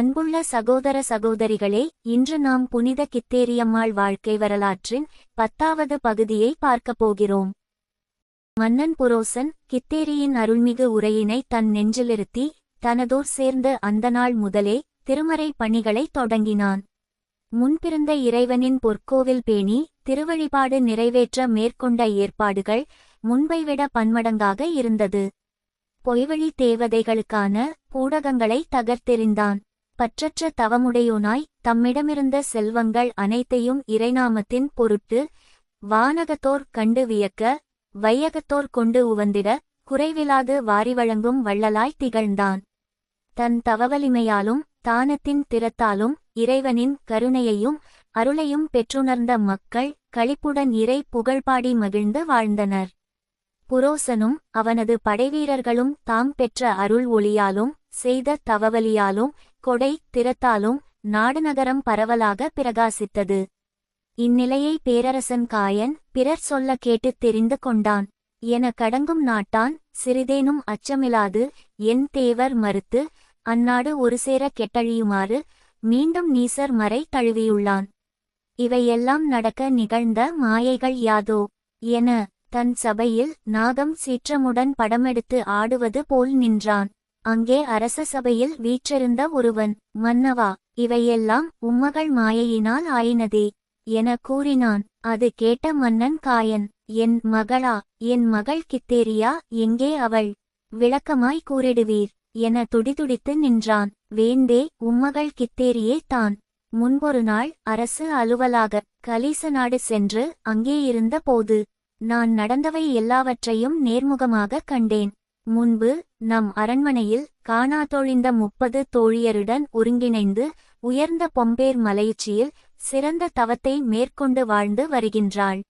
அன்புள்ள சகோதர சகோதரிகளே இன்று நாம் புனித கித்தேரியம்மாள் வாழ்க்கை வரலாற்றின் பத்தாவது பகுதியை பார்க்கப் போகிறோம். மன்னன் புரோசன் கித்தேரியின் அருள்மிகு உரையினை தன் நெஞ்சிலிருத்தி தனதோர் சேர்ந்து அந்த நாள் முதலே திருமறை பணிகளை தொடங்கினான். முன்பிருந்த இறைவனின் பொற்கோவில் பேணி திருவழிபாடு நிறைவேற்ற மேற்கொண்ட ஏற்பாடுகள் முன்பைவிட பன்மடங்காக இருந்தது. பொய்வழி தேவதைகளுக்கான பூடகங்களை தகர்த்தெறிந்தான். பற்றற்ற தவமுடையோனாய் தம்மிடமிருந்த செல்வங்கள் அனைத்தையும் இறைநாமத்தின் பொருட்டு வானகத்தோர் கண்டு வியக்க வையகத்தோர் கொண்டு உவந்திட குறைவிலாது வாரி வழங்கும் வள்ளலாய் திகழ்ந்தான். தன் தவவலிமையாலும் தானத்தின் திறத்தாலும் இறைவனின் கருணையையும் அருளையும் பெற்றுணர்ந்த மக்கள் களிப்புடன் இறை புகழ்பாடி மகிழ்ந்து வாழ்ந்தனர். புரோசனும் அவனது படைவீரர்களும் தாம் பெற்ற அருள் ஒளியாலும் செய்த தவவலியாலும் கொடை திறத்தாலும் நாடுநகரம் பரவலாக பிரகாசித்தது. இந்நிலையை பேரரசன் காயன் பிறர் சொல்ல கேட்டுத் தெரிந்து கொண்டான். என கடங்கும் நாட்டான் சிறிதேனும் அச்சமிலாது என் தேவர் மறுத்து அந்நாடு ஒரு சேர கெட்டழியுமாறு மீண்டும் நீசர் மறை தழுவியுள்ளான். இவையெல்லாம் நடக்க நிகழ்ந்த மாயைகள் யாதோ என தன் சபையில் நாகம் சீற்றமுடன் படமெடுத்து ஆடுவது போல் நின்றான். அங்கே அரச சபையில் வீற்றிருந்த ஒருவன் மன்னவா இவையெல்லாம் உம்மகள் மாயையினால் ஆயினதே என கூறினான். அது கேட்ட மன்னன் காயன் என் மகளா என் மகள் கித்தேரியா எங்கே அவள்? விளக்கமாய் கூறிடுவீர் என துடிதுடித்து நின்றான். வேந்தே உம்மகள் கித்தேரியே தான். முன்பொரு நாள் அரசு அலுவலாக கலீச நாடு சென்று அங்கே இருந்த போது நான் நடந்தவை எல்லாவற்றையும் நேர்முகமாக கண்டேன். முன்பு நம் அரண்மனையில் காணாதொழிந்த முப்பது தோழியருடன் ஒருங்கிணைந்து உயர்ந்த பொம்பேர் மலையுச்சியில் சிறந்த தவத்தை மேற்கொண்டு வாழ்ந்து வருகின்றாள்.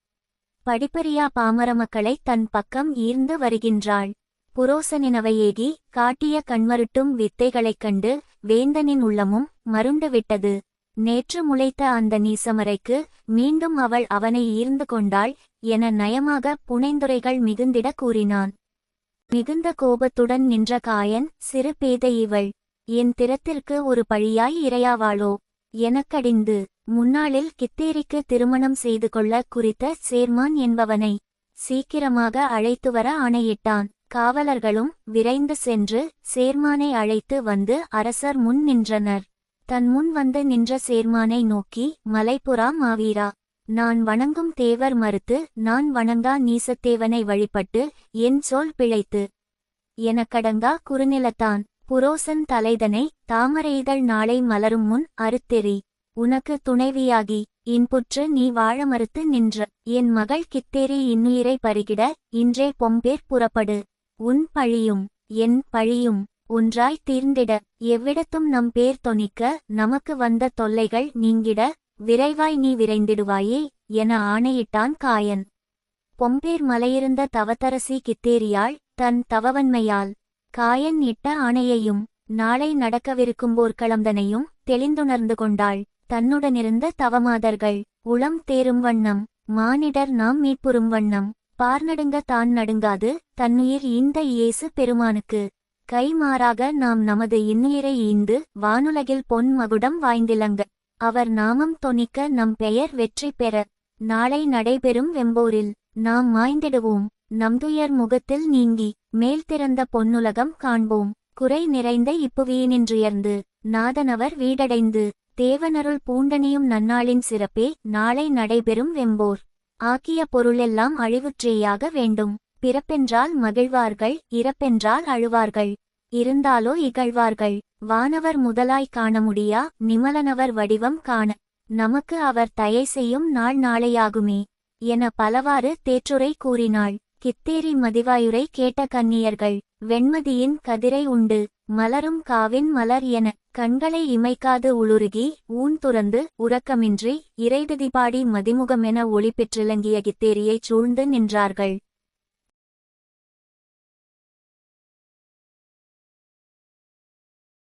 படிப்பறியா பாமர மக்களை தன் பக்கம் ஈர்ந்து வருகின்றாள். புரோசனினவையேகி காட்டிய கண்மருட்டும் வித்தைகளைக் கண்டு வேந்தனின் உள்ளமும் மருண்டு விட்டது நேற்று முளைத்த அந்த நீசமரைக்கு மீண்டும் அவள் அவனை ஈர்ந்து கொண்டாள் என நயமாக புனைந்துரைகள் மிகுந்திட கூறினான். மிகுந்த கோபத்துடன் நின்ற காயன் சிறு பேதை இவள் என் திறத்திற்கு ஒரு பழியாய் இரையாவாளோ? எனக்கடிந்து முன்னாளில் கித்தேரிக்கு திருமணம் செய்து கொள்ள குறித்த சேர்மான் என்பவனை சீக்கிரமாக அழைத்து வர ஆணையிட்டான். காவலர்களும் விரைந்து சென்று சேர்மானை அழைத்து வந்து அரசர் முன் நின்றனர். தன் முன் வந்து நின்ற சேர்மானை நோக்கி மலைப்புறா மாவீரா நான் வணங்கும் தேவர் மறுத்து நான் வணங்கா நீசத்தேவனை வழிபட்டு என் சொல் பிழைத்து. எனக்கடங்கா குறுநிலத்தான் புரோசன் தலைதனை தாமரைதழ் நாளை மலரும் முன் அறுத்தெறி. உனக்கு துணைவியாகி இன்புற்று நீ வாழ மறுத்து நின்ற. என் மகள் கித்தேரி இன்னுயிரை பருகிட இன்றே பொம்பேர் புறப்படு. உன் பழியும் என் பழியும் ஒன்றாய் தீர்ந்திட எவ்விடத்தும் நம் பேர் தொனிக்க நமக்கு வந்த தொல்லைகள் நீங்கிட விரைவாய் நீ விரைந்திடுவாயே என ஆணையிட்டான் காயன். பொம்பேர் மலையிருந்த தவத்தரசி கித்தேரியாள் தன் தவவன்மையால் காயன் இட்ட ஆணையையும் நாளை நடக்கவிருக்கும் போர்க்களந்தனையும் தெளிந்துணர்ந்து கொண்டாள். தன்னுடனிருந்த தவமாதர்கள் உளம் தேரும் வண்ணம் மானிடர் நாம் மீட்புறும் வண்ணம் பார்நடுங்க தான் நடுங்காது தன்னுயிர் இந்த இயேசு பெருமானுக்கு. கைமாறாக நாம் நமது இன்னுயிரை ஈந்து வானுலகில் பொன் மகுடம் வாய்ந்திலங்க. அவர் நாமம் தொனிக்க நம் பெயர் வெற்றி பெற. நாளை நடைபெறும் வெம்போரில் நாம் மாய்ந்திடுவோம். நம்துயர் முகத்தில் நீங்கி மேல் திறந்த பொன்னுலகம் காண்போம். குறை நிறைந்த இப்புவியினின்றுயர்ந்து நாதனவர் வீடடைந்து தேவனருள் பூண்டனியும் நன்னாளின் சிறப்பே. நாளை நடைபெறும் வெம்போர். ஆக்கிய பொருளெல்லாம் அழிவுற்றேயாக வேண்டும். பிறப்பென்றால் மகிழ்வார்கள் இறப்பென்றால் அழுவார்கள். இருந்தாலோ இகழ்வார்கள். வானவர் முதலாய் காண முடியா? நிமலனவர் வடிவம் காண. நமக்கு அவர் தயை செய்யும் நாள் நாளையாகுமே. என பலவாறு தேற்றுரை கூறினாள். கித்தேரி மதிவாயுரை கேட்ட கன்னியர்கள் வெண்மதியின் கதிரை உண்டு மலரும் காவின் மலர் என. கண்களை இமைக்காது உளுருகி ஊன் துறந்து உறக்கமின்றி இறைதிதிபாடி மதிமுகமென ஒளி பெற்றிலங்கிய கித்தேரியைச் சூழ்ந்து நின்றார்கள்.